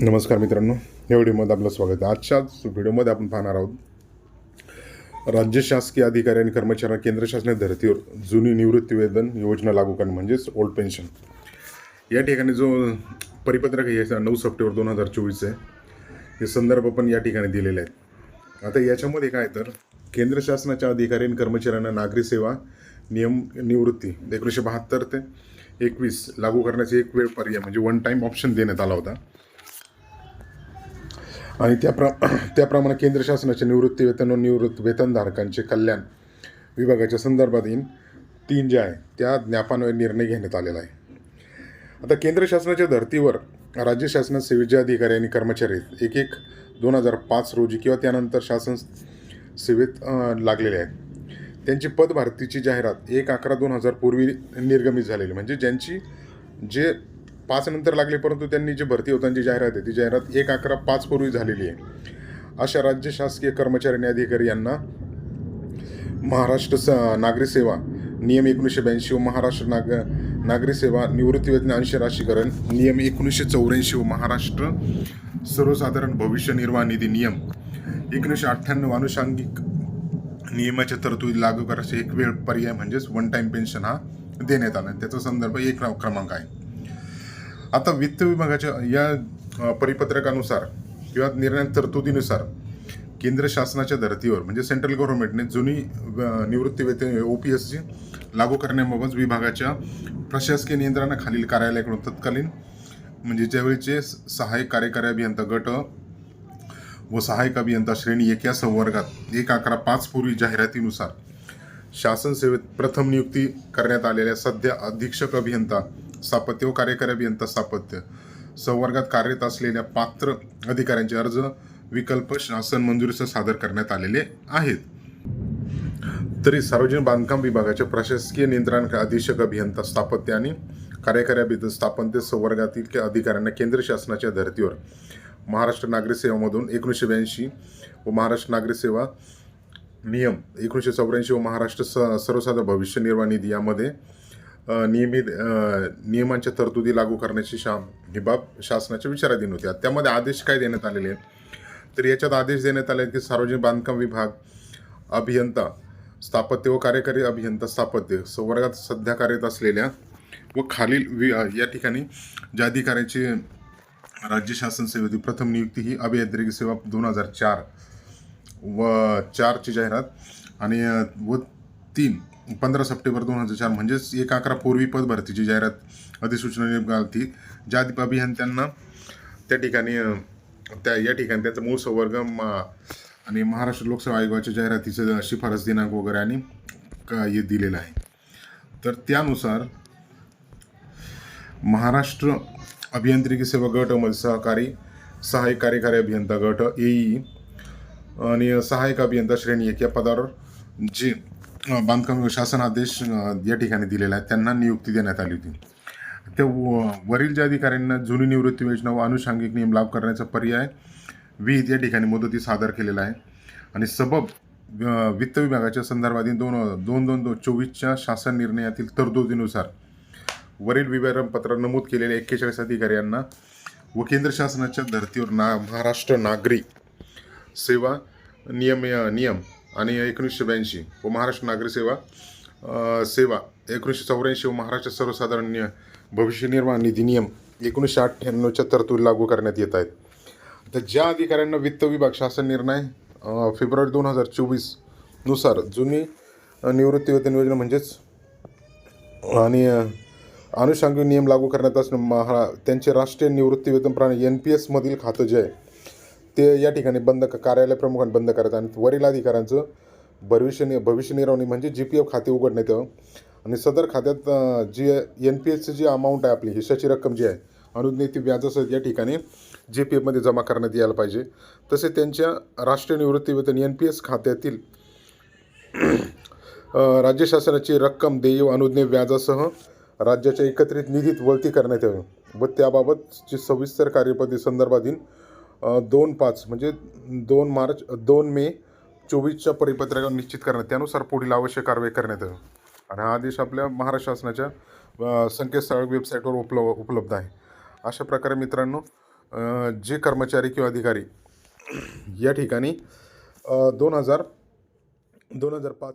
नमस्कार मित्रांनो या व्हिडिओमध्ये आपलं स्वागत आहे. आजच्याच व्हिडिओमध्ये आपण पाहणार आहोत राज्य शासकीय अधिकारी आणि कर्मचाऱ्यांना केंद्र शासनाच्या धर्तीवर जुनी निवृत्तीवेतन योजना लागू करणे म्हणजेच ओल्ड पेन्शन या ठिकाणी जो परिपत्रक आहे नऊ सप्टेंबर दोन हजार चोवीस आहे. हे संदर्भ पण या ठिकाणी दिलेले आहेत. आता याच्यामध्ये काय तर केंद्र शासनाच्या अधिकारी आणि कर्मचाऱ्यांना नागरी सेवा नियम निवृत्ती एकोणीसशे बहात्तर ते एकवीस लागू करण्याचे एक वेळ पर्याय म्हणजे वन टाईम ऑप्शन देण्यात आला होता. आणि त्याप्र त्याप्रमाणे केंद्र शासनाच्या निवृत्ती वेतन व निवृत्त वेतनधारकांचे कल्याण विभागाच्या संदर्भातील तीन जे आहे त्या ज्ञापनावर निर्णय घेण्यात आलेला आहे. आता केंद्र शासनाच्या धर्तीवर राज्य शासनात सेवेचे अधिकारी आणि कर्मचारी एक एक दोन हजार पाच रोजी किंवा त्यानंतर शासन सेवेत लागलेले आहेत. त्यांची पदभारतीची जाहिरात एक अकरा दोन हजार पूर्वी निर्गमित झालेली. म्हणजे ज्यांची जे पाच नंतर लागले परंतु त्यांनी जी भरती होतांची जाहिरात आहे ती जाहिरात एक अकरा पाच पूर्वी झालेली आहे. अशा राज्य शासकीय कर्मचारी आणि अधिकारी यांना महाराष्ट्र स नागरी सेवा नियम एकोणीसशे ब्याऐंशी व महाराष्ट्र नाग नागरी सेवा निवृत्ती वेतन राशीकरण नियम एकोणीसशे चौऱ्याऐंशी व महाराष्ट्र सर्वसाधारण भविष्य निर्वाह निधी नियम एकोणीसशे अठ्ठ्याण्णव अनुषंगिक नियमाच्या तरतुदी लागू करायचे. एक वेळ पर्याय म्हणजेच वन टाईम पेन्शन हा देण्यात आला. त्याचा संदर्भ एक क्रमांक आहे. आता वित्त विभागाच्या या परिपत्रकानुसार किंवा निर्णय तरतुदीनुसार केंद्र शासनाच्या धर्तीवर म्हणजे सेंट्रल गव्हर्नमेंटने जुनी निवृत्ती वेतन ओ पी एसची लागू करण्याबाबत विभागाच्या प्रशासकीय नियंत्रणाखालील कार्यालयाकडून तत्कालीन म्हणजे ज्यावेळीचे सहाय्यक कार्यकारी अभियंता गट व सहाय्यक अभियंता श्रेणी एक या संवर्गात एक अकरा पाच पूर्वी जाहिरातीनुसार शासन सेवेत प्रथम नियुक्ती करण्यात आलेल्या सध्या अधीक्षक अभियंता स्थापत्य व कार्यकारी अभियंता स्थापत्य संवर्गात कार्यरत असलेल्या पात्र अधिकाऱ्यांचे अर्ज विकल्प शासन मंजुरीसह सादर करण्यात आलेले आहेत. तरी सार्वजनिक बांधकाम विभागाच्या प्रशासकीय नियंत्रण अधीक्षक अभियंता स्थापत्य आणि कार्यकारी अभियंता स्थापत्य संवर्गातील अधिकाऱ्यांना केंद्र शासनाच्या धर्तीवर. महाराष्ट्र नागरी सेवामधून एकोणीसशे ब्याऐंशी व महाराष्ट्र नागरी सेवा नियम एकोणीसशे चौऱ्याऐंशी व महाराष्ट्र स सर्वसाधारण भविष्य निर्वाह निधी यामध्ये नियमित नियमांच्या तरतुदी लागू करण्याची शा ही बाब शासनाच्या विचाराधीन होत्या त्यामध्ये आदेश काय देण्यात आलेले आहेत? तर याच्यात आदेश देण्यात आले आहेत की सार्वजनिक बांधकाम विभाग अभियंता स्थापत्य व कार्यकारी अभियंता स्थापत्य संवर्गात सध्या कार्यरत असलेल्या व खालील वि या ठिकाणी ज्या अधिकाऱ्याची राज्य शासन सेवेतील प्रथम नियुक्ती ही अभियांत्रिकी सेवा दोन हजार चार व चारची जाहिरात आणि व तीन पंधरा सप्टेंबर दोन हजार चार म्हणजेच एक अकरा पूर्वी पद भरतीची जाहिरात अधिसूचना निघाली ज्या अभियंत्यांना त्या ठिकाणी त्या या ठिकाणी त्यांचा मूळ संवर्ग आणि महाराष्ट्र लोकसेवा आयोगाच्या जाहिरातीचं शिफारस दिनांक वगैरे आणि हे दिलेलं आहे. तर त्यानुसार महाराष्ट्र अभियांत्रिकी सेवा गटमध्ये सहकारी सहाय्यक कार्यकारी अभियंता गट एई आणि सहाय्यक अभियंता श्रेणी एक या पदावर जे बांधकाम शासन आदेश या ठिकाणी दिलेला आहे. त्यांना नियुक्ती देण्यात आली होती. त्या व- वरील ज्या अधिकाऱ्यांना जुनी निवृत्ती योजना व अनुषंगिक नियम लाभ करण्याचा पर्याय विहित या ठिकाणी मुदती सादर केलेला आहे. आणि सबब वित्त विभागाच्या संदर्भातील दोन दोन दोन दोन चोवीसच्या शासन निर्णयातील तरतुदीनुसार वरील विवरणपत्रात नमूद केलेल्या एक्केचाळीस अधिकाऱ्यांना व केंद्र शासनाच्या धर्तीवर ना महाराष्ट्र नागरी सेवा नियम नियम आणि एकोणीसशे ब्याऐंशी. व महाराष्ट्र नागरी सेवा सेवा एकोणीसशे चौऱ्याऐंशी व महाराष्ट्र सर्वसाधारण भविष्य निर्वाह निधी नियम एकोणीसशे अठ्ठ्याण्णवच्या तरतुदी लागू करण्यात येत आहेत. तर ज्या अधिकाऱ्यांना वित्त विभाग शासन निर्णय फेब्रुवारी दोन हजार चोवीसनुसार जुनी निवृत्तीवेतन योजना म्हणजेच आणि अनुषंगिक नियम लागू करण्यात असणं महा त्यांचे राष्ट्रीय निवृत्तीवेतन प्राणी एन पी एसमधील खातं जे आहे ते या ठिकाणी बंद कार्यालय प्रमुखांनी बंद करायचं आणि वरील अधिकाऱ्यांचं भविष्य नि भविष्य निर्वाह म्हणजे जी पी एफ खाते उघडण्यात यावं. आणि सदर खात्यात जी एन पी एसची जी अमाऊंट आहे आपली हिश्शाची रक्कम जी आहे अनुज्ञेती व्याजासह या ठिकाणी जी पी एफमध्ये जमा करण्यात यायला पाहिजे. तसे त्यांच्या राष्ट्रीय निवृत्तीवेतन एन पी एस खात्यातील राज्य शासनाची रक्कम देय व व्याजासह राज्याच्या एकत्रित निधीत वळती करण्यात यावी व त्याबाबतची सविस्तर कार्यपद्धती संदर्भातील दोन पाच म्हणजे दोन मार्च दोन मे चोवीसच्या परिपत्रकावर निश्चित करण्यात त्यानुसार पुढील आवश्यक कारवाई करण्यात यावी आणि हा आदेश आपल्या महाराष्ट्र शासनाच्या संकेतस्थळ वेबसाईटवर उपलब्ध उपलब्ध आहे. अशा प्रकारे मित्रांनो जे कर्मचारी किंवा अधिकारी या ठिकाणी दोन हजार दोन हजार पाच